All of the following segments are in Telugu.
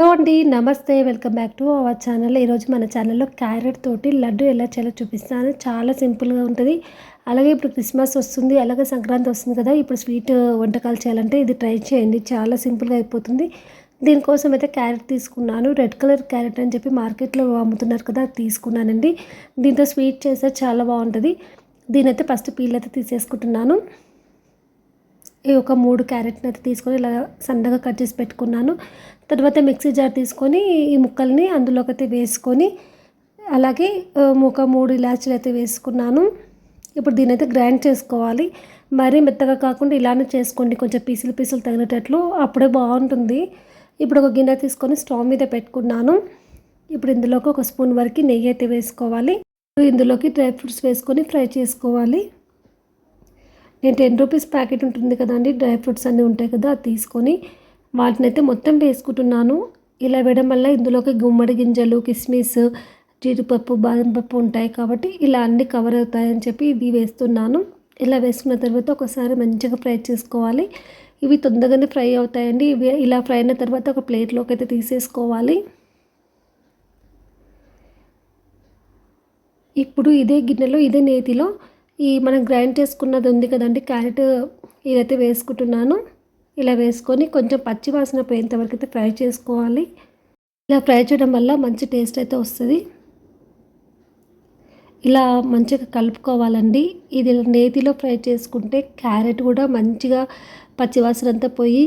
హలో అండి నమస్తే. Welcome back to our channel. ఈరోజు మన ఛానల్లో క్యారెట్ తోటి లడ్డు ఎలా చేయాలో చూపిస్తాను. చాలా సింపుల్గా ఉంటుంది. అలాగే ఇప్పుడు క్రిస్మస్ వస్తుంది అలాగే సంక్రాంతి వస్తుంది కదా. ఇప్పుడు స్వీట్ వంటకాలు చేయాలంటే ఇది ట్రై చేయండి. చాలా సింపుల్గా అయిపోతుంది. దీనికోసం అయితే క్యారెట్ తీసుకున్నాను. రెడ్ కలర్ క్యారెట్ అని చెప్పి మార్కెట్లో అమ్ముతున్నారు కదా అది తీసుకున్నానండి. దీంతో స్వీట్ చేస్తే చాలా బాగుంటుంది. దీనైతే ఫస్ట్ పీల్ అయితే తీసేసుకుంటున్నాను. ఒక మూడు క్యారెట్ని అయితే తీసుకొని ఇలా సన్నగా కట్ చేసి పెట్టుకున్నాను. తర్వాత మిక్సీ జార్ తీసుకొని ఈ ముక్కల్ని అందులోకి అయితే వేసుకొని అలాగే ఒక మూడు ఇలాచీలు అయితే వేసుకున్నాను. ఇప్పుడు దీని అయితే గ్రైండ్ చేసుకోవాలి. మరీ మెత్తగా కాకుండా ఇలానే చేసుకోండి. కొంచెం పీసులు పీసులు తగినట్లు అప్పుడే బాగుంటుంది. ఇప్పుడు ఒక గిన్నె తీసుకొని స్టవ్ మీద పెట్టుకున్నాను. ఇప్పుడు ఇందులోకి ఒక స్పూన్ వరకు నెయ్యి అయితే వేసుకోవాలి. ఇందులోకి డ్రై ఫ్రూట్స్ వేసుకొని ఫ్రై చేసుకోవాలి. నేను టెన్ రూపీస్ ప్యాకెట్ ఉంటుంది కదండి డ్రై ఫ్రూట్స్ అన్నీ ఉంటాయి కదా అది తీసుకొని వాటిని అయితే మొత్తం వేసుకుంటున్నాను. ఇలా వేయడం వల్ల ఇందులోకి గుమ్మడి గింజలు కిస్మిస్ జీడిపప్పు బాదం పప్పు ఉంటాయి కాబట్టి ఇలా అన్నీ కవర్ అవుతాయని చెప్పి ఇది వేస్తున్నాను. ఇలా వేసుకున్న తర్వాత ఒకసారి మంచిగా ఫ్రై చేసుకోవాలి. ఇవి తొందరగానే ఫ్రై అవుతాయండి. ఇవి ఇలా ఫ్రై అయిన తర్వాత ఒక ప్లేట్లోకి అయితే తీసేసుకోవాలి. ఇప్పుడు ఇదే గిన్నెలో ఇదే నేతిలో ఈ మనం గ్రైండ్ చేసుకున్నది ఉంది కదండి క్యారెట్ ఇదైతే వేసుకుంటున్నాను. ఇలా వేసుకొని కొంచెం పచ్చి వాసన పోయేంతవరకు అయితే ఫ్రై చేసుకోవాలి. ఇలా ఫ్రై చేయడం వల్ల మంచి టేస్ట్ అయితే వస్తుంది. ఇలా మంచిగా కలుపుకోవాలండి. ఇది నేతిలో ఫ్రై చేసుకుంటే క్యారెట్ కూడా మంచిగా పచ్చివాసన అంతా పోయి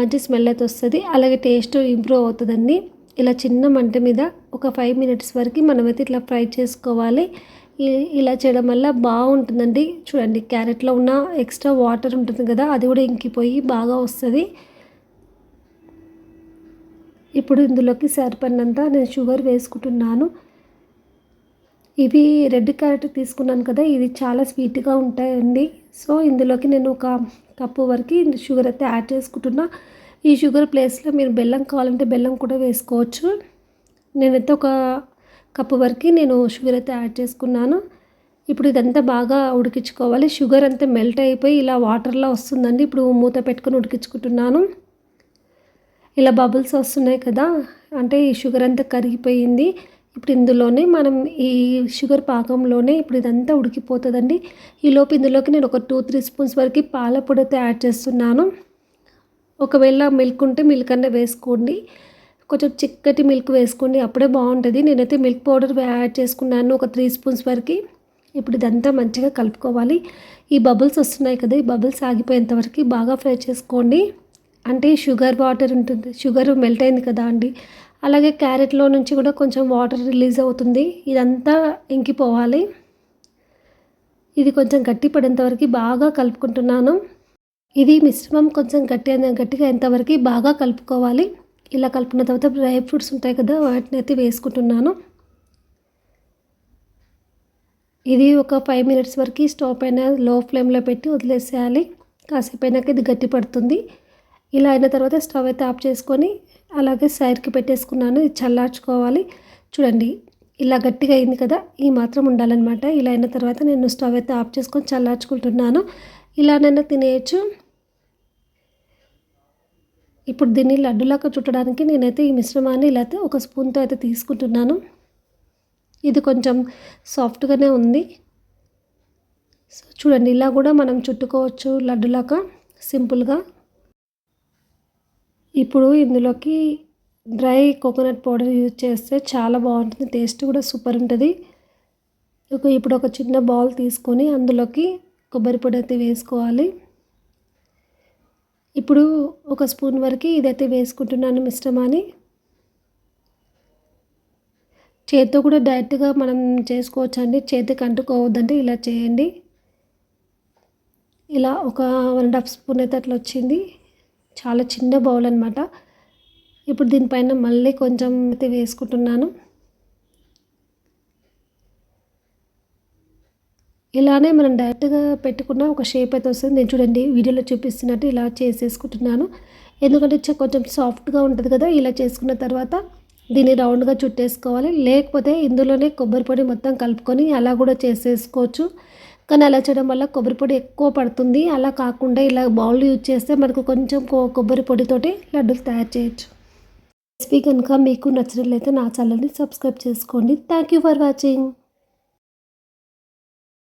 మంచి స్మెల్ అయితే వస్తుంది. అలాగే టేస్ట్ ఇంప్రూవ్ అవుతుందండి. ఇలా చిన్న మంట మీద ఒక ఫైవ్ మినిట్స్ వరకు మనమైతే ఇట్లా ఫ్రై చేసుకోవాలి. ఇలా చేయడం వల్ల బాగుంటుందండి. చూడండి క్యారెట్లో ఉన్న ఎక్స్ట్రా వాటర్ ఉంటుంది కదా అది కూడా ఇంకిపోయి బాగా వస్తుంది. ఇప్పుడు ఇందులోకి సరిపడినంత నేను షుగర్ వేసుకుంటున్నాను. ఇవి రెడ్ క్యారెట్ తీసుకున్నాను కదా ఇది చాలా స్వీట్గా ఉంటాయండి. సో ఇందులోకి నేను ఒక కప్పు వరకు షుగర్ అయితే యాడ్ చేసుకుంటున్నా. ఈ షుగర్ ప్లేస్లో మీరు బెల్లం కావాలంటే బెల్లం కూడా వేసుకోవచ్చు. నేనైతే ఒక కప్పు వరకు నేను షుగర్ అయితే యాడ్ చేసుకున్నాను. ఇప్పుడు ఇదంతా బాగా ఉడికించుకోవాలి. షుగర్ అంతా మెల్ట్ అయిపోయి ఇలా వాటర్లో వస్తుందండి. ఇప్పుడు మూత పెట్టుకొని ఉడికించుకుంటున్నాను. ఇలా బబుల్స్ వస్తున్నాయి కదా అంటే ఈ షుగర్ అంతా కరిగిపోయింది. ఇప్పుడు ఇందులోనే మనం ఈ షుగర్ పాకంలోనే ఇప్పుడు ఇదంతా ఉడికిపోతుందండి. ఈలోపు ఇందులోకి నేను ఒక టూ త్రీ స్పూన్స్ వరకు పాల పొడి అయితే యాడ్ చేస్తున్నాను. ఒకవేళ మిల్క్ ఉంటే మిల్క్ అన్న వేసుకోండి. కొంచెం చిక్కటి మిల్క్ వేసుకోండి. అప్పుడే బాగుంటుంది. నేనైతే మిల్క్ పౌడర్ యాడ్ చేసుకున్నాను ఒక త్రీ స్పూన్స్ వరకు. ఇప్పుడు ఇదంతా మంచిగా కలుపుకోవాలి. ఈ బబుల్స్ వస్తున్నాయి కదా ఈ బబుల్స్ ఆగిపోయేంత వరకు బాగా ఫ్రై చేసుకోండి. అంటే షుగర్ వాటర్ ఉంటుంది. షుగర్ మెల్ట్ అయింది కదా అండి. అలాగే క్యారెట్లో నుంచి కూడా కొంచెం వాటర్ రిలీజ్ అవుతుంది. ఇదంతా ఇంకిపోవాలి. ఇది కొంచెం గట్టి పడేంత వరకు బాగా కలుపుకుంటున్నాను. ఇది మిశ్రమం కొంచెం గట్టి గట్టిగా అయ్యేంతవరకు బాగా కలుపుకోవాలి. ఇలా కలుపుకున్న తర్వాత డ్రై ఫ్రూట్స్ ఉంటాయి కదా వాటిని అయితే వేసుకుంటున్నాను. ఇది ఒక ఫైవ్ మినిట్స్ వరకు స్టవ్ పైన లో ఫ్లేమ్లో పెట్టి వదిలేసేయాలి. కాసేపు అయినాక ఇది గట్టి పడుతుంది. ఇలా అయిన తర్వాత స్టవ్ అయితే ఆఫ్ చేసుకొని అలాగే సైడ్కి పెట్టేసుకున్నాను. ఇది చల్లార్చుకోవాలి. చూడండి ఇలా గట్టిగా అయింది కదా ఈ మాత్రం ఉండాలన్నమాట. ఇలా అయిన తర్వాత నేను స్టవ్ అయితే ఆఫ్ చేసుకొని చల్లార్చుకుంటున్నాను. ఇలానైనా తినేయచ్చు. ఇప్పుడు దీన్ని లడ్డులాగా చుట్టడానికి నేనైతే ఈ మిశ్రమాన్ని ఇలా అయితే ఒక స్పూన్తో అయితే తీసుకుంటున్నాను. ఇది కొంచెం సాఫ్ట్గానే ఉంది. సో చూడండి ఇలా కూడా మనం చుట్టుకోవచ్చు లడ్డులాగా సింపుల్గా. ఇప్పుడు ఇందులోకి డ్రై కోకోనట్ పౌడర్ యూజ్ చేస్తే చాలా బాగుంటుంది టేస్ట్ కూడా సూపర్ ఉంటుంది. ఇప్పుడు ఒక చిన్న బౌల్ తీసుకొని అందులోకి కొబ్బరి పొడి అయితే వేసుకోవాలి. ఇప్పుడు ఒక స్పూన్ వరకు ఇదైతే వేసుకుంటున్నాను మిశ్రమాన్ని చేతితో కూడా డైరెక్ట్గా మనం చేసుకోవచ్చు అండి చేతికి అంటుకోవద్దంటే ఇలా చేయండి. ఇలా ఒక వన్ అండ్ హాఫ్ స్పూన్ అయితే అట్లా వచ్చింది. చాలా చిన్న బౌల్ అనమాట ఇప్పుడు దీనిపైన మళ్ళీ కొంచెం అయితే వేసుకుంటున్నాను. ఇలానే మనం డైరెక్ట్గా పెట్టుకున్న ఒక షేప్ అయితే వస్తుంది. నేను చూడండి వీడియోలో చూపిస్తున్నట్టు ఇలా చేసేసుకుంటున్నాను. ఎందుకంటే కొంచెం సాఫ్ట్గా ఉంటుంది కదా ఇలా చేసుకున్న తర్వాత దీన్ని రౌండ్గా చుట్టేసుకోవాలి. లేకపోతే ఇందులోనే కొబ్బరి పొడి మొత్తం కలుపుకొని అలా కూడా చేసేసుకోవచ్చు. కానీ అలా చేయడం వల్ల కొబ్బరి పొడి ఎక్కువ పడుతుంది. అలా కాకుండా ఇలా బౌల్ యూజ్ చేస్తే మనకు కొంచెం కొబ్బరి పొడితోటి లడ్డూలు తయారు చేయొచ్చు. రెసిపీ కనుక మీకు నచ్చినట్లయితే నా ఛానల్ని సబ్స్క్రైబ్ చేసుకోండి. Thank you for watching.